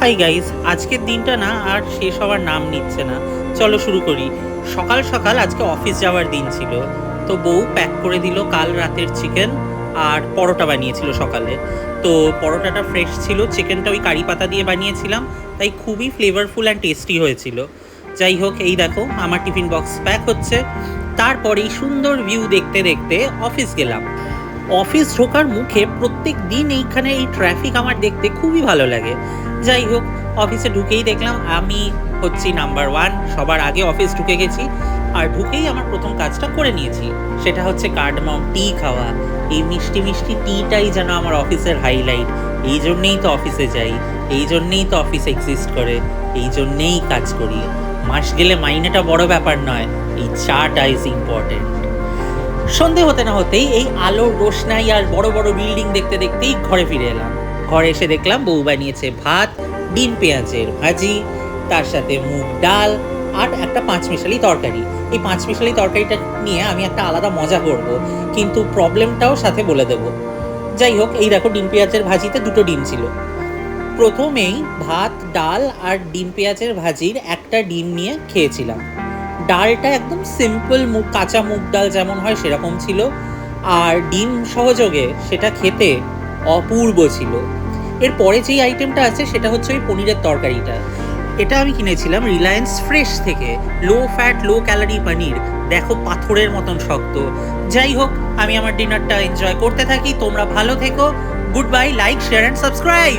Hi guys আজকের দিনটা না আর শেষ হওয়ার নাম নিচ্ছে না। চলো শুরু করি। সকাল সকাল আজকে অফিস যাওয়ার দিন ছিল। তো বউ প্যাক করে দিল কাল রাতের চিকেন আর পরোটা বানিয়েছিল সকালে। তো পরোটাটা ফ্রেশ ছিল চিকেনটা ওই কারি পাতা দিয়ে বানিয়েছিলাম, তাই খুবই ফ্লেভারফুল অ্যান্ড টেস্টি হয়েছিল। যাই হোক, এই দেখো, আমার টিফিন বক্স প্যাক হচ্ছে। তারপরেই সুন্দর ভিউ দেখতে দেখতে অফিস গেলাম। অফিস ঢোকার মুখে প্রত্যেক দিন এইখানে এই ট্রাফিক আমার দেখতে খুবই ভালো লাগে। যাই হোক, অফিসে ঢুকেই দেখলাম আমি হচ্ছি নাম্বার ওয়ান সবার আগে অফিস ঢুকে গেছি আর ঢুকেই আমার প্রথম কাজটা করে নিয়েছি। সেটা হচ্ছে কার্ডমম টি খাওয়া। এই মিষ্টি মিষ্টি টিটাই যেন আমার অফিসের হাইলাইট এই জন্যেই তো অফিসে যাই, এই জন্যেই তো অফিস এক্সিস্ট করে, এই জন্যেই কাজ করি। মাস গেলে মাইনেটা বড় ব্যাপার নয়, এই চাটা ইজ ইম্পর্টেন্ট সন্ধে হতে না হতেই এই আলোর রোশনাই আর বড় বড় বিল্ডিং দেখতে দেখতেই ঘরে ফিরে এলাম। ঘরে এসে দেখলাম বউ বানিয়েছে ভাত, ডিম, পেঁয়াজের ভাজি, তার সাথে মুগ ডাল আর একটা পাঁচমিশালি তরকারি। এই পাঁচমিশালি তরকারিটা নিয়ে আমি একটা আলাদা মজা করব, কিন্তু প্রবলেমটাও সাথে বলে দেব। যাই হোক, এই দেখো ডিম, পেঁয়াজের ভাজিতে দুটো ডিম ছিল। প্রথমেই ভাত, ডাল আর ডিম, পেঁয়াজের ভাজির একটা ডিম নিয়ে খেয়েছিলাম। ডালটা একদম সিম্পল মুগ কাঁচা মুগ ডাল যেমন হয় সেরকম ছিল। আর ডিম সহযোগে সেটা খেতে অপূর্ব ছিল। এর পরে যেই আইটেমটা আছে সেটা হচ্ছে ওই পনিরের তরকারিটা। এটা আমি কিনেছিলাম রিলায়েন্স ফ্রেশ থেকে। Low fat low calorie paneer. দেখো পাথরের মতন শক্ত। যাই হোক, আমি আমার ডিনারটা এনজয় করতে থাকি। তোমরা ভালো থেকো। Good bye like share and subscribe